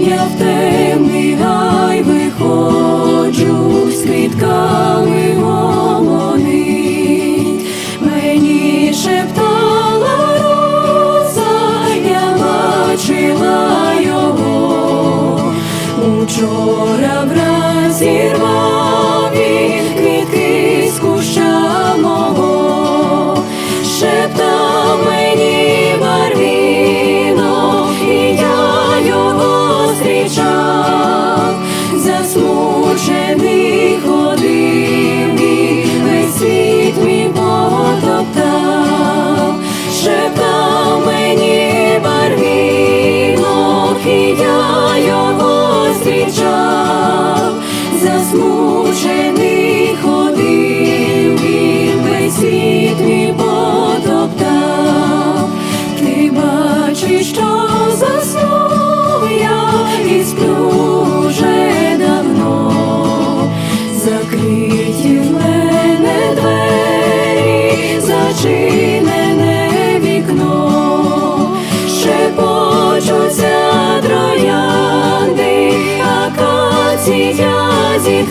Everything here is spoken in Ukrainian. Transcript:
Я в темний гай виходжу з квітками мені шептала роса, я бачила його учора вранці. Засмучений акація